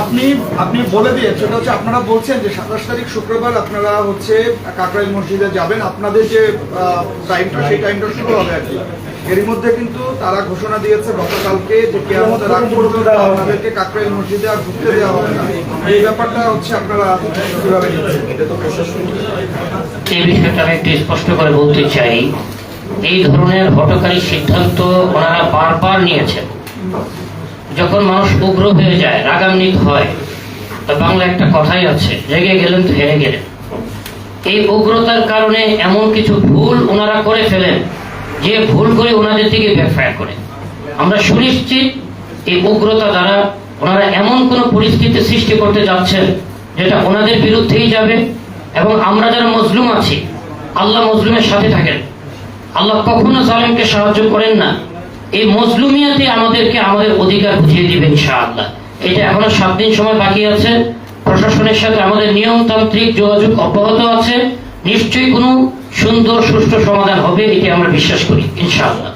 আপনি আপনি বলে হচ্ছে আপনারা বলছেন যে সাতাশ তারিখ শুক্রবার আপনারা হচ্ছে কাকরাইল মসজিদে যাবেন। আপনাদের যে টাইমটা সেই টাইমটা শুরু হবে আর কি। এর মধ্যে কিন্তু তারা ঘোষণা দিয়েছে গতকালকে যে আপনাদেরকে মসজিদে আর ঢুকতে দেওয়া হবে না। এই ব্যাপারটা হচ্ছে আপনারা কীভাবে স্পষ্ট করে বলতে চাই। এই ধরনের হটকারী সিদ্ধান্ত ওনারা বারবার নিয়েছেন। যখন মানুষ উগ্র হয়ে যায়, রাগান্বিত হয়, তো বাংলা একটা কথাই আছে জেগে গেলেন তো হেরে গেলেন। এই উগ্রতার কারণে এমন কিছু ভুল ওনারা করে ফেলেন, যে ভুল করে ওনাদের দিকে ব্যাকফায়ার করে। আমরা সুনিশ্চিত এই উগ্রতা দ্বারা ওনারা এমন কোন পরিস্থিতি সৃষ্টি করতে যাচ্ছেন, যেটা ওনাদের বিরুদ্ধেই যাবে, এবং আমরা যারা মজলুম আছি, আল্লাহ মজলুমের সাথে থাকেন। আল্লাহ কখনো জালেমকে সাহায্য করেন না। এই মজলুমিয়াতে আমাদেরকে আমাদের অধিকার বুঝিয়ে দিবেন ইনশাআল্লাহ। এটা এখনও সাত দিন সময় বাকি আছে। প্রশাসনের সাথে আমাদের নিয়মতান্ত্রিক যোগাযোগ অব্যাহত আছে। নিশ্চয়ই কোনো সুন্দর, সুষ্ঠু সমাধান হবে, এটি আমরা বিশ্বাস করি, ইনশাআল্লাহ।